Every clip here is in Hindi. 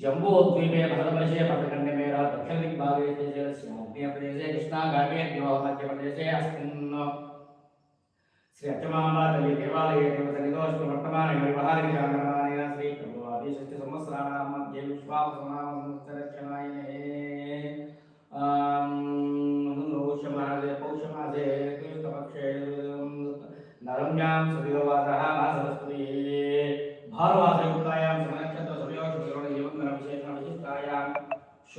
జంబూద్వీపే భరతవర్షే పథకండి మేర దక్షిణ దిగ్భాగేశే శివప్రియప్రదేశే కృష్ణాగామేర్యోహ మధ్యప్రదేశే అస్మిన్ శ్రీ అచ్చమాంబాతలి దేవాలయ దేవత నిదోష వర్తమాన వ్యవహారి జాగరణ శ్రీ ప్రభు ఆదేశ సంవత్సరాణాం మధ్య విశ్వాసనామం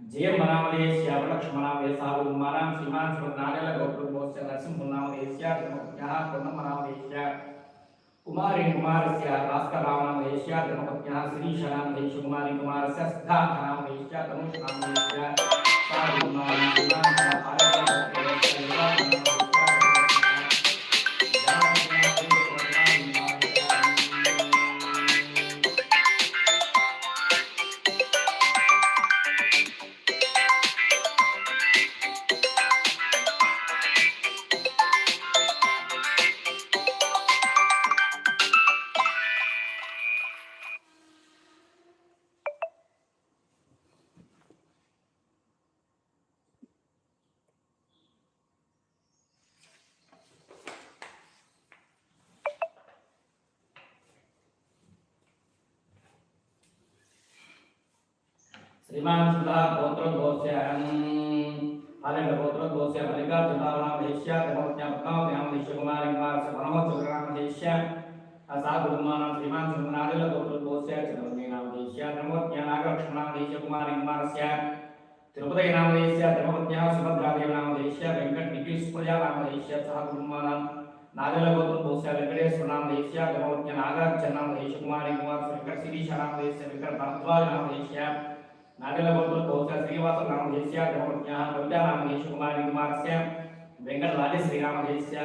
श्रीशनामधेयस्य कुमारी कुमारस्य सिद्धार्थनामधेयस्य तनुषनामधेयस्य श्रीमान सुधा गोत्रोद्भवस्य हरिण गोत्रोद्भवस्य मल्लिकार्जुनामधेयस्य ब्रह्मवत्न्याः पद्मावत्यामधेयस्य कुमारी कुमारस्य मनोहरचन्द्रनामधेयस्य सा कुटुम्बानां श्रीमान् श्रीमन्नादिल कुमारी श्रीमान् श्रीनिवास नामधेयस्य ब्रह्मज्ञाः रमण नामधेयस्य कुमारी कुमारस्य पेरालगोत्र बहुशः वेङ्कटरत्न नामधेयस्य ब्रह्मज्ञाः सुभाष नामधेयस्य कुमारी कुमारस्य वेङ्कट विनेश नाम चौधरी नामधेयस्य वेङ्कट नलिका चौधरी नामधेयस्य रमेश नामधेयस्य चन्द्रिका नामधेयस्य वेंकट आध्यानामधेयः कुर्माणं श्रीमान् सतः कुन्देटगोत्रोद्भवस्य वेङ्कटनामधेयस्य ब्रह्मज्ञः रमणनामधेयस्य कुमारी कुमारस्य वेङ्कटनामधेयस्य ब्रह्मोत्य वेङ्कटस्रवन्तिनामधेयस्य वेङ्कटचैत्र वेङ्कमाम्भानामधेयस्य वेङ्कटलोहितोत्रनामधेयस्य कुर्माणां श्रीमान् सतः पशुपेडगोत्रोद्भवस्य वसुतरावनामधेयस्य ब्रह्मज्ञा माधवीनामधेयस्य कुमारी कुमारस्य सीतनय चौधरीनामधेयस्य Venkat दक्षिणनामधेयस्य कुर्माणां Nagelabutu, Tosia, Sigiwasa, Namahisya, Jemur, Nyaha, Bentar, Namahisya, Kumari, Kumarsya, Bengkel, Lali, Sri, Namahisya,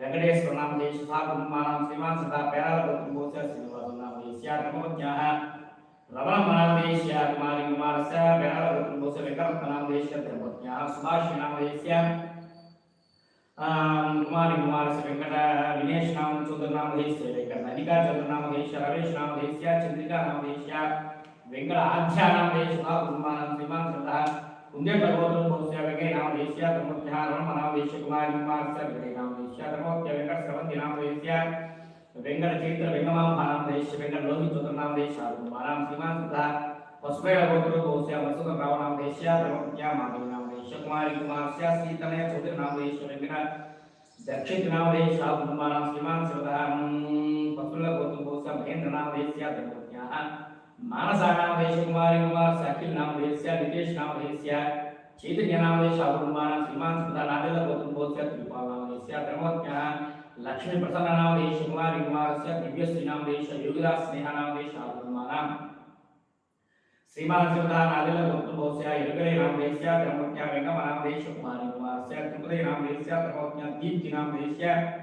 Jengkel, Sri, Namahisya, Jengkel, Sri, Namahisya, Jengkel, Sri, Namahisya, Jengkel, Sri, Namahisya, Jengkel, Sri, Namahisya, Jengkel, Sri, Namahisya, Jengkel, Sri, Namahisya, Jengkel, Sri, Namahisya, Jengkel, Sri, Namahisya, Jengkel, Sri, Namahisya, Jengkel, Sri, Namahisya, Jengkel, Sri, Namahisya, Jengkel, Sri, Namahisya, Jengkel, Sri, Namahisya, Jengkel, Sri, Namahisya, Jengkel, Sri, Namahisya, Jengkel, Sri, Namahisya, Jengkel, Sri, Namahisya, Jengkel, Sri, Namahisya गोत्रभोस्य Rajendra नामधेयश ब्रह्मज्ञः Kiranmayi नामधेयश Venkat Ishika नामधेयश Venkat प्रतीक्षा नामधेयश वेंकट यशवंतराय नामधेयश कुमारां श्रीमान सदा मारेट गोत्रभोस्य मालकंडराय राय नामधेयश ब्रह्मज्ञ विजय लक्ष्मी नामधेयश कुमार कुमारस्य नवीन चौधरी नामधेयश अभिराम चौधरी नामधेयश तिरुपतम नामधेयश कुमार मारेट गोत्रभोस्य मसुदम राव नामधेयश माधवराव नामधेयस्य ब्रह्मज्ञ नंदिनी नामधेयस्य कुमारी कुमारस्य वेंकट नितिन नामधेयस्य वेंकट चेतन नामधेयस्य कुमारां श्रीमान तदा संद्राल गोत्र वेंकटेश्वर नाम देशिया ब्रह्मज्ञः प्रेमीला नाम देश कुमारी कुमार संगण बाबू नाम देश वसंत लक्ष्मी नाम देश स्वाति नाम शा कुर्मानम श्रीमान सुधा मूर्खल गोत्र दोस्य दारनागेश्वरांग नाम देश ब्रह्मज्ञ स्वाति नाम देश कुमारी कुमारस्य तोषण श्री नाम देश लिंग नाग वेंकट दत्ता विविधा नरसिंह नाम देश विजयलक्ष्मी नाम देश सिद्धार्थ नाम देश कुर्मानम श्रीमान सुधा गोत्र दोस्य मार्या नाम देश ब्रह्मज्ञ विजय नाम देश कुमारी कुमारस्य नक्षत्र नाम देश ब्रह्मज्ञ दीप्ति नाम देश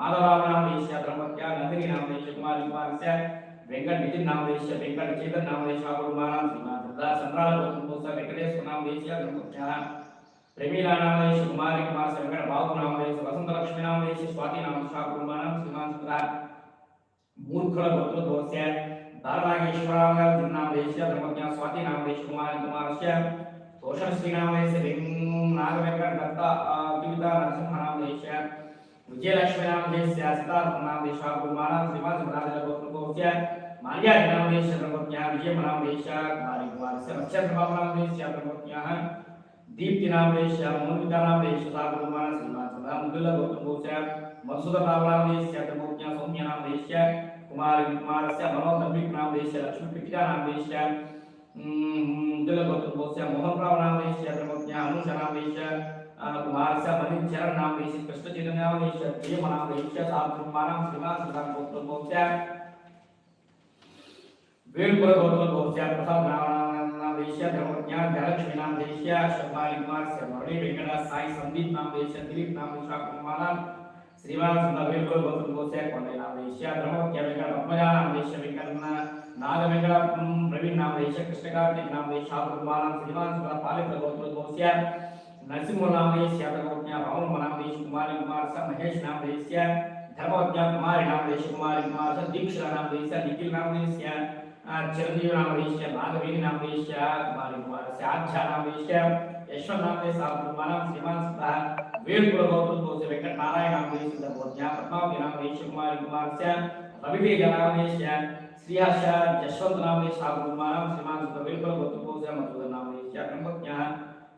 अनुष नाम देश कुमार से मणि चरण नाम देश कृष्ण चैतन्य नाम देश देव नाम देश सागुमान श्रीमान सदा गौतम गोच वेलपुर गौतम गोच प्रसाद नाम देश धर्मज्ञ धनलक्ष्मी नाम देश शर्माली कुमार वेंकट साई संदीप नाम देश दिलीप नाम देश कुमार श्रीमान सुंदर वेलपुर गौतम गोच कोंडे नाम देश धर्मज्ञ वेंकट पद्मजा नाम देश वेंकट नाग वेंकट प्रवीण नाम कार्तिक नाम देश कुमार श्रीमान गोच नरसिंह नाम देश धर्मज्ञ राम नाम देश कुमारी कुमार स महेश नाम देश कुमारी कुमारी कुमार स देश निखिल नाम देश चिरंजीव नाम देश नागवेणी नाम देश कुमारी कुमार से आध्या नाम देश देश मानव श्रीमान सुधा वेलपुर गौतम दोष वेंकट नारायण नाम नाम देश कुमारी कुमार से रविवेग नाम देश श्रीहर्ष यशवंत नाम देश मानव श्रीमान सुधा वेलपुर गौतम दोष मधुर नाम देश ब्रह्मज्ञ सौभाग्य लक्ष्मी नाम देश कुमारी कुमार से ऋषि नाम देश लास्या नाम देश मानव श्रीमान सुधा वेलपुर गौतम दोष मालया नाम देश ब्रह्मज्ञ सरोज नाम देश कुमारी कुमार से मधुसूदन नाम देश ब्रह्मज्ञ लेख्य नाम देश कुमारी कुमार कुमार से लक्ष्मी प्रद्युम्न नाम देश आदित्य श्री पत्निका नाम देश कुमार श्रीमान सुधा कोट्यावली गोत्र घोष्य श्रीनिवास नाम देश धर्मज्ञ लक्ष्मी विजय कुमार नाम देश कुमारी कुमार से मधुसूदन नाम देश धर्मज्ञ अश्विनी नाम देश कुमारी कुमार सभीराम नाम देश आदित्य राम नाम देश कुमार श्रीमान सुधा टेंगटिंग गोत्र कोस्य विजय बाबू नाम देश धर्मज्ञ उषारी नाम देश कुमार कुमार स राकेश नाम देश अमरवाली नाम देश कुमार से अंजनी नाम देश कुमार श्रीमान धर्मला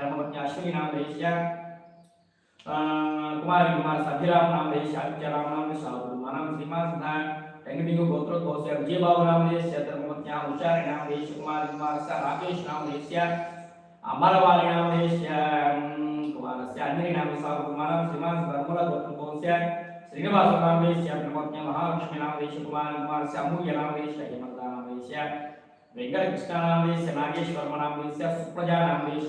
dan membuatnya syurina Malaysia kemarin kemarin sabira nam Malaysia bicara nam Malaysia manam sima sana tengi minggu botro kosem jiwa nam Malaysia dan membuatnya usar nam Malaysia kemarin kemarin sarakesh nam Malaysia amalawali nam Malaysia kemarin sianri nam Malaysia kemarin sima sana mula botro kosem Srinivasa రామేశ బ్రహ్మజ్ఞ Mahalakshmi రామేశ కుమార కుమార అమూల్య రామేశ హేమంత రామేశ వెంకటకృష్ణ రామేశ నాగేశ్వరమ రామేశ సుప్రజా రామేశ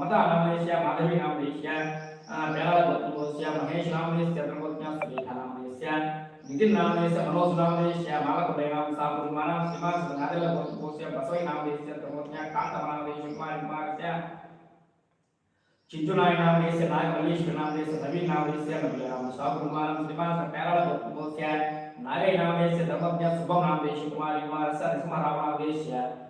देश धर्मज्ञ शुभम नाम देश कुमार कुमार से नरसिंहराव नाम देश मौलिका नाम देश महेंद्र लक्ष्मी नाम देश अशोक नाम देश मल्लिकार्जुन नाम देश धर्मज्ञ रत्न नाम देश कुमार कुमार से नागज्योति नाम से दीप्ति नाम से संदीप नाम से स्वागत कुमार कंबल पुत्र भोस्य हरिकृष्ण नाम से धर्मज्ञ शैलजा नाम से कुमारी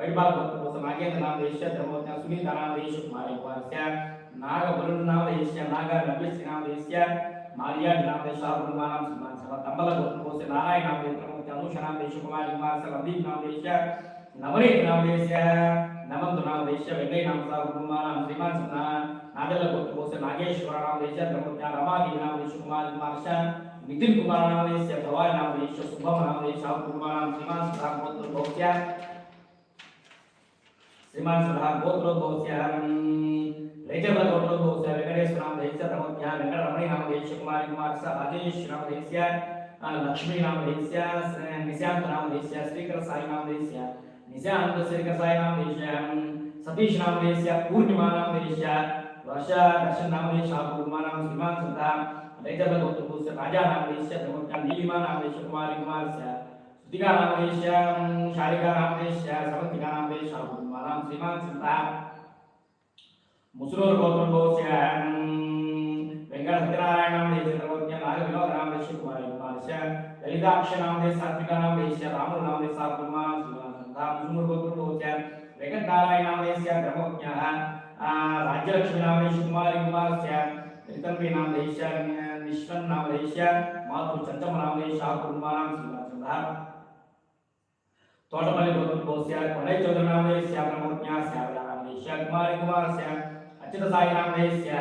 कुमार परिपाल पुत्र भोस्य नागेंद्र नाम से धर्मज्ञ सुनीता नाम से कुमारी कुमार से नागवरुण नाम देश्य नाग नबिस नाम देश्य मालिया नाम देश नाम समान सब तंबल गोत्र से नारायण नाम देश प्रमुख अनुष नाम देश कुमार कुमार से रंदीप नाम देश नवनीत नाम देश नमंत नाम देश वेंकय नाम सा कुमार नाम श्रीमान सुना नागल गोत्र से नागेश्वर नाम देश प्रमुख रमादेवी नाम देश कुमार कुमार से नितिन कुमार नाम देश भवानी नाम देश शुभम नाम देश कुमार नाम श्रीमान सुधा गोत्र भोक्या శ్రీమాసుధా గోత్రో గోస్యాం రైజవ గోత్రో గోస్య వెంకటేశ్వరాం దైస్య తమోధ్యా వెంకటరమణి నామ దైస్య కుమారి కుమార్ స రాజేష్ నామ దైస్య లక్ష్మీ నామ దైస్య నిశాంత నామ దైస్య శ్రీకర సాయి నామ దైస్య నిశాంత శ్రీకర సాయి నామ దైస్య సతీష్ నామ దైస్య పూర్ణిమా నామ దైస్య వర్ష దర్శన్ నామ దైస్య పూర్ణిమా నామ శ్రీమాన్ సుధా రైజవ గోత్రో గోస్య రాజా నామ దైస్య తమోధ్యా నీలిమా నామ దైస్య కుమారి కుమార్ స शालिका नामधेयस्य समन्तिका नामधेयस्य पूर्णिमा नाम श्रीमान सदा मुसलूर गोत्रपुस्य वेंकट सत्यनारायण नामधेयस्य धर्मज्ञ नाग विनोद कुमारी कुमारस्य रामु मुसलूर गोत्रपुस्य वेंकट नारायण नामधेयस्य धर्मज्ञः राज्यलक्ष्मी नामधेयस्य कुमारी कुमारस्य मातु चंचम नामधेयस्य कुर्माणां श्रीवासुधा तोटपल्ली गोत्रपोस्य कोडै चौधरी नामधेयस्य ब्रह्मज्ञा श्यावला नामधेयस्य कुमारी कुमारस्य अच्युत साई नामधेयस्य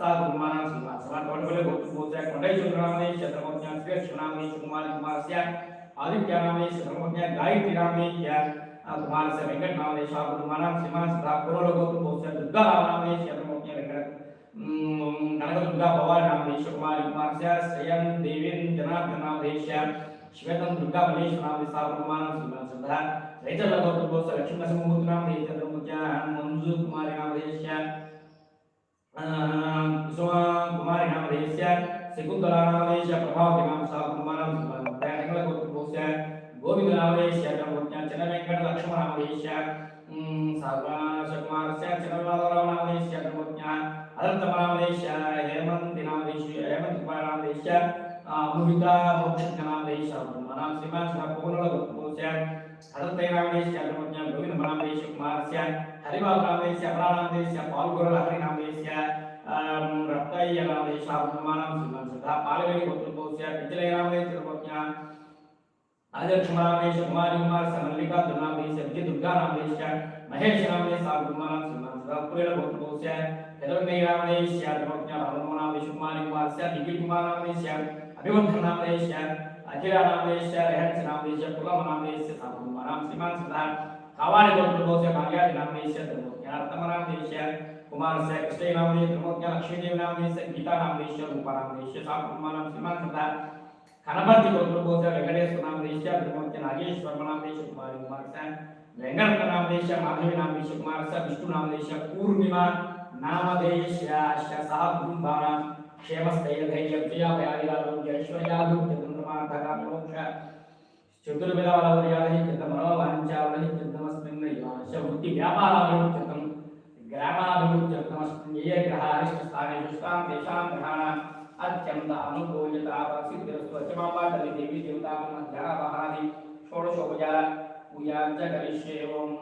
सा कुर्माणां श्रीवासुधा तोटपल्ली गोत्रपोस्य कोडै चौधरी नामधेयस्य ब्रह्मज्ञा श्री लक्ष्मी नामधेयस्य कुमारी कुमारस्य आदित्य नामधेयस्य ब्रह्मज्ञा गायत्री नामधेयस्य कुमारस्य वेंकट नामधेयस्य कुर्माणां श्रीवासुधा पूर्व गोत्रपोस्य दुर्गा नामधेयस्य ब्रह्मज्ञा वेंकट कनकदुर्गा भवानी नामधेश कुमारी कुमारस्य श्रेयं देवीं जनार्दन नामधेश श्वेतं दुर्गा महेश नाम स्थापनमानं श्रीमान सदा रैतल गौतमोस लक्ष्मण समूह नामधेश चंद्रमुख्या मंजू कुमारी नामधेश कुसुमा कुमारी नामधेश शकुंतला नामधेश प्रभावती नाम स्थापनमानं श्रीमान सदा रैतल गौतमोस गोविंद नामधेश चंद्रमुख्या चंद्र वेंकट लक्ष्मण नामधेश सागरा शकुमारस्य चंद्रमाधव नामधेश चंद्रमुख्या अनंतमादेश हेमंत नामदेश हेमंत कुमारादेश अमृता मोक्ष नामदेश मनाम श्रीमान श्री पूर्ण गोत्रोच अनंत नामदेश चंद्रमज्ञ गोविंद नामदेश कुमारस्य हरिबाब नामदेश अपरानामदेश पाल्गुर हरि नामदेश रत्तय्य नामदेश मनाम श्रीमान सदा पालवेली गोत्रोच पिंजलय नामदेश चंद्रमज्ञ आदर्शमादेश कुमारी कुमार समल्लिका दुर्नामदेश विजय दुर्गा नामदेश महेश नामदेश सागुमानाम श्रीमान सदा पूर्ण गोत्रोच हिरण्यरामदेश्य धर्मज्ञ रामनामदेश कुमारी कुमारस्य निखिल कुमारनामदेश अभिवर्धन नामदेश अखिल नामदेश रहस्य नामदेश कुलम नामदेश साधुमानाम श्रीमान सदा कावाणी गोत्रपोस्य भाग्यादि नामदेश धर्मज्ञ रत्नम नामदेश कुमारस्य कृष्ण नामदेश धर्मज्ञ लक्ष्मी देव नामदेश गीता नामदेश रूपा नामदेश साधुमानाम श्रीमान सदा गणपति गोत्रपोस्य वेंकटेश्वर नामदेश धर्मज्ञ नागेश्वर नामदेश कुमारी कुमारस्य वेंकट नामदेश माधवी नामदेश कुमारस्य विष्णु नामदेश पूर्णिमा नामधेयस्याश्च सह कुटुम्बानां क्षेमस्थैर्यधैर्यप्रियापयादिरारोग्यैश्वर्याभिवृद्धिधर्मार्थकामोक्ष चतुर्विधवलौर्याभिचिन्तमनोवाञ्चाभिचिन्तमस्मिन् यश बुद्धिव्यापाराभिवृद्धितं ग्रामाभिवृद्धितमस्मिन् ये ग्रहारिष्टस्थानेषु स्तां तेषां ग्रहाणाम् अत्यन्त अनुकूलता प्रसिद्धिरस्तु अचमापाटलि देवी देवतामध्यावाहादि षोडशोपचार पूजां च करिष्ये ओम्